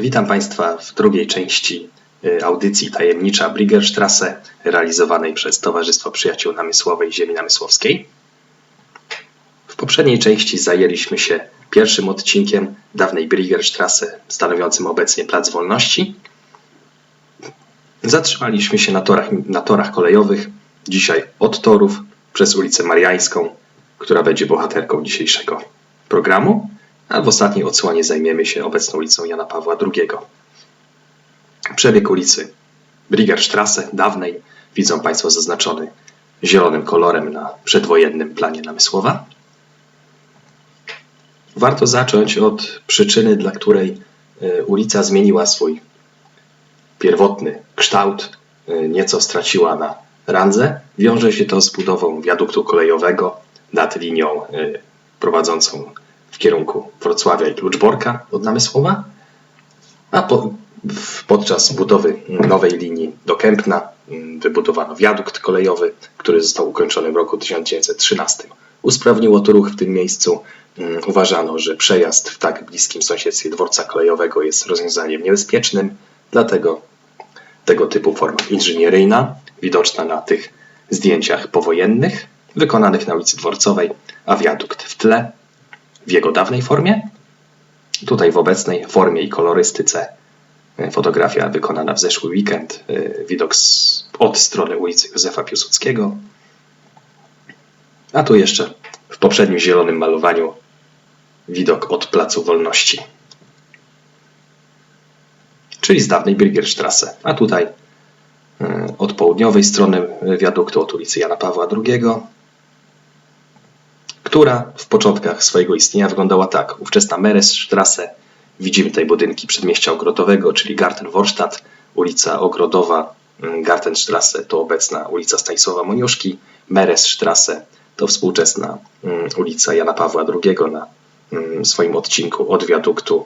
Witam Państwa w drugiej części y, audycji Tajemnicza Briggerstrasse realizowanej przez Towarzystwo Przyjaciół Namysłowej Ziemi Namysłowskiej. W poprzedniej części zajęliśmy się pierwszym odcinkiem dawnej Briggerstrasse stanowiącym obecnie Plac Wolności. Zatrzymaliśmy się na torach, na torach kolejowych, dzisiaj od torów przez ulicę Mariańską, która będzie bohaterką dzisiejszego programu a w ostatniej odsłonie zajmiemy się obecną ulicą Jana Pawła II. Przebieg ulicy Briggerstrasse dawnej widzą Państwo zaznaczony zielonym kolorem na przedwojennym planie namysłowa. Warto zacząć od przyczyny, dla której e, ulica zmieniła swój pierwotny kształt, e, nieco straciła na randze. Wiąże się to z budową wiaduktu kolejowego nad linią e, prowadzącą w kierunku Wrocławia i Kluczborka od Namysłowa, a po, podczas budowy nowej linii do Kępna mm, wybudowano wiadukt kolejowy, który został ukończony w roku 1913. Usprawniło to ruch w tym miejscu. Mm, uważano, że przejazd w tak bliskim sąsiedztwie dworca kolejowego jest rozwiązaniem niebezpiecznym, dlatego tego typu forma inżynieryjna, widoczna na tych zdjęciach powojennych, wykonanych na ulicy Dworcowej, a wiadukt w tle, w jego dawnej formie, tutaj w obecnej formie i kolorystyce. E, fotografia wykonana w zeszły weekend, e, widok z, od strony ulicy Józefa Piłsudskiego. A tu jeszcze w poprzednim zielonym malowaniu widok od Placu Wolności. Czyli z dawnej Briggerstrasse. A tutaj e, od południowej strony wiaduktu od ulicy Jana Pawła II która w początkach swojego istnienia wyglądała tak. Ówczesna Meresstrasse, widzimy tutaj budynki przedmieścia ogrodowego, czyli Gartenvorstadt, ulica Ogrodowa, mm, Gartenstrasse to obecna ulica Stanisława Moniuszki, Meresstrasse to współczesna mm, ulica Jana Pawła II na mm, swoim odcinku od wiaduktu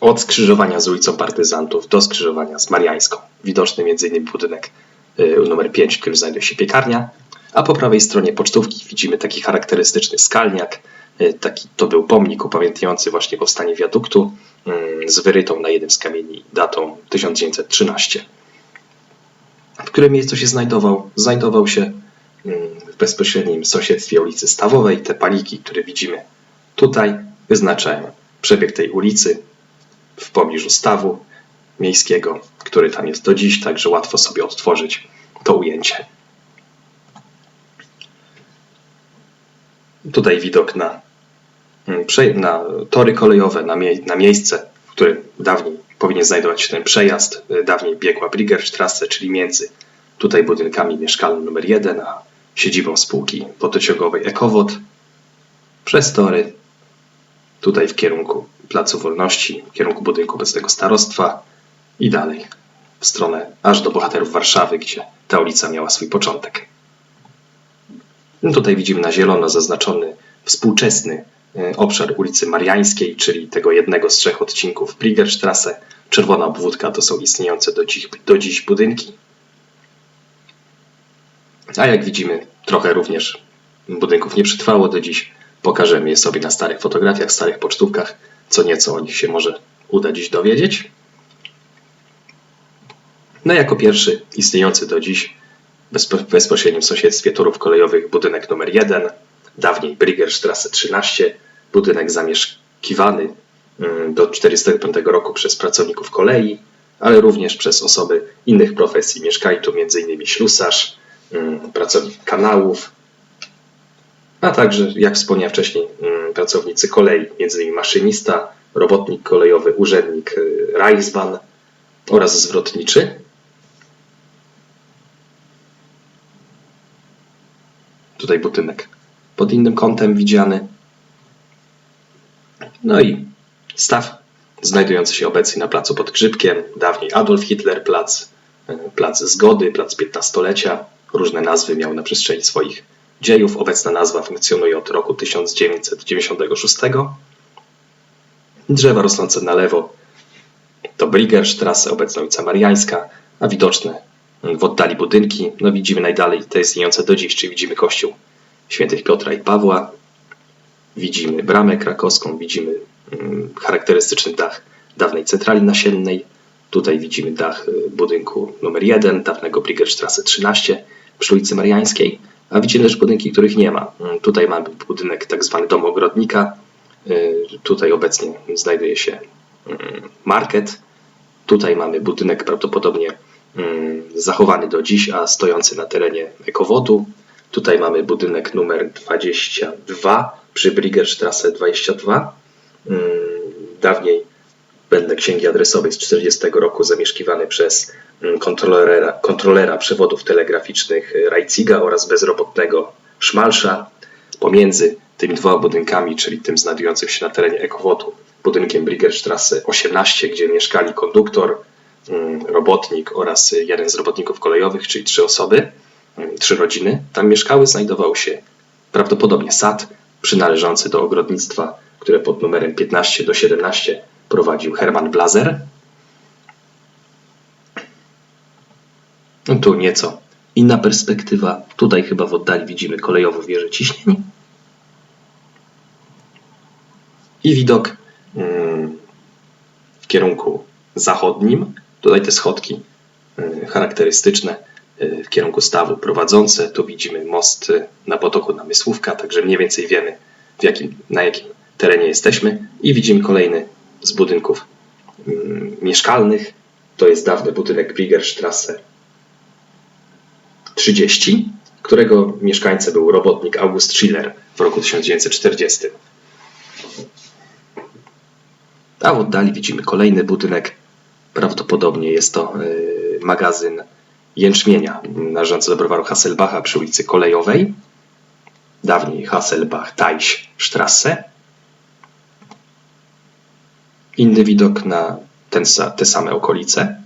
od skrzyżowania z ulicą Partyzantów do skrzyżowania z Mariańską. Widoczny m.in. budynek y, numer 5, w którym znajduje się piekarnia, a po prawej stronie pocztówki widzimy taki charakterystyczny skalniak. E, taki, to był pomnik upamiętniający właśnie powstanie wiaduktu mm, z wyrytą na jednym z kamieni datą 1913. W którym miejscu się znajdował? Znajdował się mm, w bezpośrednim sąsiedztwie ulicy Stawowej. Te paliki, które widzimy tutaj, wyznaczają przebieg tej ulicy w pobliżu stawu miejskiego, który tam jest do dziś, także łatwo sobie odtworzyć to ujęcie. Tutaj widok na, mm, na tory kolejowe, na, mie na miejsce, w którym dawniej powinien znajdować się ten przejazd. Y, dawniej biegła Briggerstrasse, czyli między tutaj budynkami mieszkalnym numer 1 a siedzibą spółki wodociągowej Ekowod. Przez tory tutaj w kierunku Placu Wolności, w kierunku budynku obecnego starostwa i dalej w stronę aż do bohaterów Warszawy, gdzie ta ulica miała swój początek. No tutaj widzimy na zielono zaznaczony współczesny e, obszar ulicy Mariańskiej, czyli tego jednego z trzech odcinków Briggerstrasse. Czerwona obwódka to są istniejące do dziś, do dziś budynki. A jak widzimy, trochę również budynków nie przetrwało do dziś. Pokażemy je sobie na starych fotografiach, starych pocztówkach. Co nieco o nich się może uda dziś dowiedzieć. No jako pierwszy istniejący do dziś w bezpośrednim sąsiedztwie torów kolejowych budynek numer 1, dawniej Briggerstrasse 13, budynek zamieszkiwany mm, do 1945 roku przez pracowników kolei, ale również przez osoby innych profesji. Mieszkali tu m.in. ślusarz, mm, pracownik kanałów, a także, jak wspomniałem wcześniej, mm, pracownicy kolei, m.in. maszynista, robotnik kolejowy, urzędnik y, Reichsbahn oraz zwrotniczy. Tutaj budynek pod innym kątem widziany. No i staw znajdujący się obecnie na placu pod Grzybkiem, dawniej Adolf Hitler Plac, e, Plac Zgody, Plac Piętnastolecia. Różne nazwy miał na przestrzeni swoich dziejów. Obecna nazwa funkcjonuje od roku 1996. Drzewa rosnące na lewo to Briggerstrasse, obecna ulica Mariańska, a widoczne w oddali budynki. No widzimy najdalej te istniejące do dziś, czyli widzimy kościół świętych Piotra i Pawła, widzimy bramę krakowską, widzimy mm, charakterystyczny dach dawnej centrali nasiennej. Tutaj widzimy dach y, budynku numer 1, dawnego Briggerstrasse 13 przy ulicy Mariańskiej, a widzimy też budynki, których nie ma. Mm, Tutaj mamy budynek tak zwany dom ogrodnika. Y, Tutaj obecnie znajduje się mm, market. Tutaj mamy budynek prawdopodobnie zachowany do dziś, a stojący na terenie ekowodu. Tutaj mamy budynek numer 22 przy Briggerstrasse 22. Mm, Dawniej wedle księgi adresowej z 40 roku zamieszkiwany przez mm, kontrolera, kontrolera przewodów telegraficznych y, Rajciga oraz bezrobotnego Szmalsza. Pomiędzy tymi dwoma budynkami, czyli tym znajdującym się na terenie ekowodu, budynkiem Briggerstrasse 18, gdzie mieszkali konduktor, mm, robotnik oraz jeden z robotników kolejowych, czyli trzy osoby, mm, trzy rodziny, tam mieszkały, znajdował się prawdopodobnie sad przynależący do ogrodnictwa, które pod numerem 15 do 17 prowadził Hermann Blazer. No tu nieco inna perspektywa. Tutaj chyba w oddali widzimy kolejową wieżę ciśnień. I widok mm, w kierunku zachodnim. Tutaj te schodki y, charakterystyczne y, w kierunku stawu prowadzące. Tu widzimy most y, na potoku Namysłówka, także mniej więcej wiemy w jakim, na jakim terenie jesteśmy. I widzimy kolejny z budynków mm, mieszkalnych. To jest dawny budynek Briggerstrasse 30, którego mieszkańcem był robotnik August Schiller w roku 1940. A w oddali widzimy kolejny budynek. Prawdopodobnie jest to y, magazyn jęczmienia należący do browaru Hasselbacha przy ulicy Kolejowej. Dawniej Hasselbach-Teichstrasse. Inny widok na ten, te same okolice.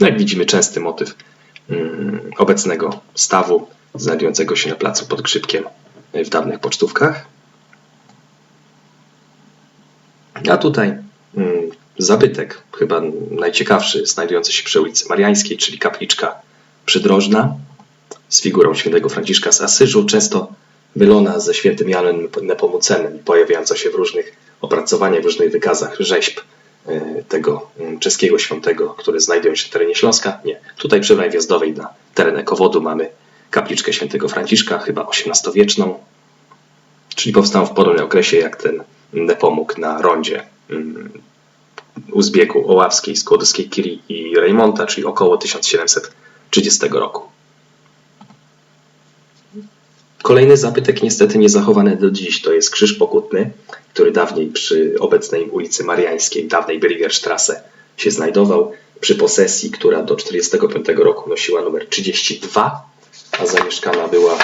No jak widzimy, częsty motyw mm, obecnego stawu znajdującego się na placu pod Grzybkiem w dawnych pocztówkach. A tutaj mm, zabytek, chyba najciekawszy, znajdujący się przy ulicy Mariańskiej, czyli kapliczka przydrożna z figurą świętego Franciszka z Asyżu, często mylona ze świętym Janem Nepomucenem, pojawiająca się w różnych opracowaniach, w różnych wykazach rzeźb e, tego mm, czeskiego świętego, które znajdują się w terenie Śląska. Nie, tutaj przy Bramie Wjazdowej na teren Ekowodu mamy kapliczkę świętego Franciszka, chyba XVIII-wieczną, czyli powstał w podobnym okresie jak ten Nepomuk na rondzie mm, u zbiegu Oławskiej, Skłodowskiej Kiri i Rejmonta, czyli około 1730 roku. Kolejny zabytek niestety nie zachowany do dziś to jest krzyż pokutny, który dawniej przy obecnej ulicy Mariańskiej, dawnej Briggerstrasse się znajdował przy posesji, która do 1945 roku nosiła numer 32, a zamieszkana była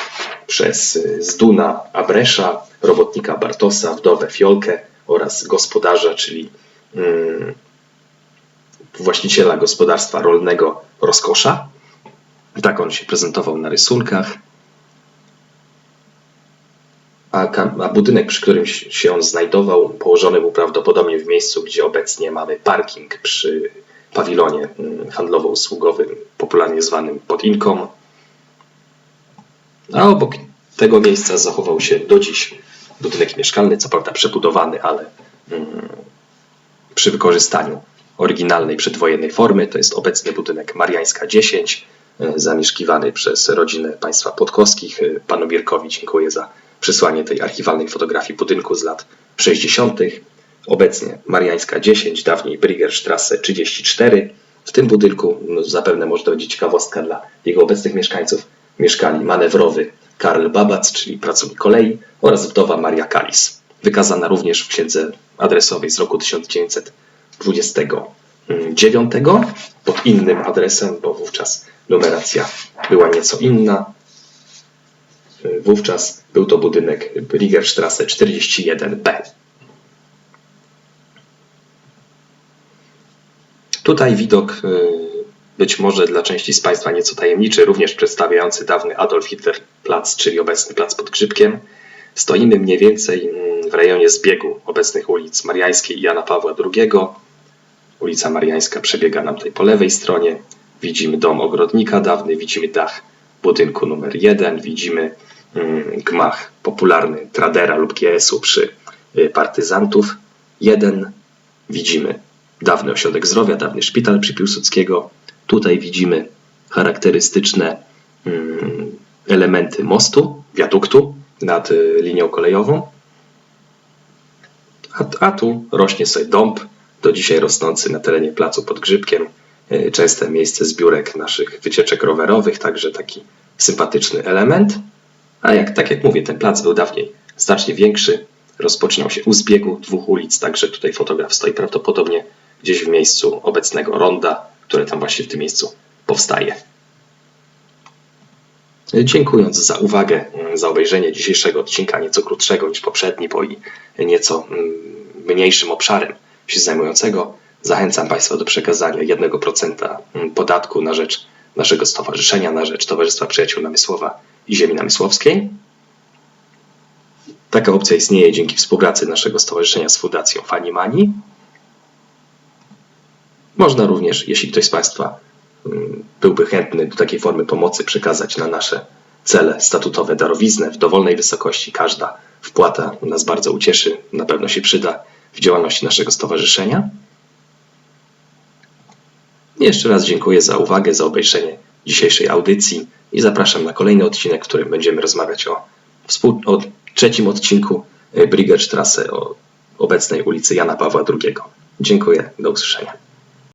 przez y, Zduna Abresza, robotnika Bartosa, wdowę Fiolkę oraz gospodarza, czyli mm, właściciela gospodarstwa rolnego Rozkosza. Tak on się prezentował na rysunkach. A, a budynek, przy którym się on znajdował, położony był prawdopodobnie w miejscu, gdzie obecnie mamy parking przy pawilonie mm, handlowo-usługowym, popularnie zwanym Podinką. A obok tego miejsca zachował się do dziś budynek mieszkalny, co prawda przebudowany, ale mm, przy wykorzystaniu oryginalnej przedwojennej formy. To jest obecny budynek Mariańska 10, e, zamieszkiwany przez rodzinę państwa Podkowskich. E, Panu Bierkowi dziękuję za przysłanie tej archiwalnej fotografii budynku z lat 60. Obecnie Mariańska 10, dawniej Briggerstrasse 34. W tym budynku no, zapewne może to będzie ciekawostka dla jego obecnych mieszkańców. Mieszkali manewrowy Karl Babac, czyli pracownik kolei oraz wdowa Maria Kalis. Wykazana również w księdze adresowej z roku 1929 pod innym adresem, bo wówczas numeracja była nieco inna. Wówczas był to budynek Briggerstrasse 41b. Tutaj widok y, być może dla części z Państwa nieco tajemniczy, również przedstawiający dawny Adolf Hitler Plac, czyli obecny plac pod Grzybkiem. Stoimy mniej więcej mm, w rejonie zbiegu obecnych ulic Mariańskiej i Jana Pawła II. Ulica Mariańska przebiega nam tutaj po lewej stronie. Widzimy dom ogrodnika dawny, widzimy dach budynku numer 1, widzimy mm, gmach popularny Tradera lub GS-u przy y, partyzantów. Jeden widzimy dawny ośrodek zdrowia, dawny szpital przy Piłsudskiego. Tutaj widzimy charakterystyczne mm, elementy mostu, wiaduktu nad y, linią kolejową. A, a tu rośnie sobie dąb, do dzisiaj rosnący na terenie placu pod Grzybkiem. Y, Częste miejsce zbiórek naszych wycieczek rowerowych, także taki sympatyczny element. A jak, tak jak mówię, ten plac był dawniej znacznie większy. Rozpoczynał się u zbiegu dwóch ulic, także tutaj fotograf stoi prawdopodobnie gdzieś w miejscu obecnego ronda, które tam właśnie w tym miejscu powstaje. Dziękując za uwagę, mm, za obejrzenie dzisiejszego odcinka, nieco krótszego niż poprzedni, bo i nieco mm, mniejszym obszarem się zajmującego, zachęcam Państwa do przekazania 1% mm, podatku na rzecz naszego stowarzyszenia, na rzecz Towarzystwa Przyjaciół Namysłowa i Ziemi Namysłowskiej. Taka opcja istnieje dzięki współpracy naszego stowarzyszenia z Fundacją Fani Mani. Można również, jeśli ktoś z Państwa mm, byłby chętny do takiej formy pomocy, przekazać na nasze cele statutowe darowiznę w dowolnej wysokości. Każda wpłata nas bardzo ucieszy, na pewno się przyda w działalności naszego stowarzyszenia. Jeszcze raz dziękuję za uwagę, za obejrzenie dzisiejszej audycji i zapraszam na kolejny odcinek, w którym będziemy rozmawiać o, współ- o trzecim odcinku y, Briggerstrasse, o obecnej ulicy Jana Pawła II. Dziękuję, do usłyszenia.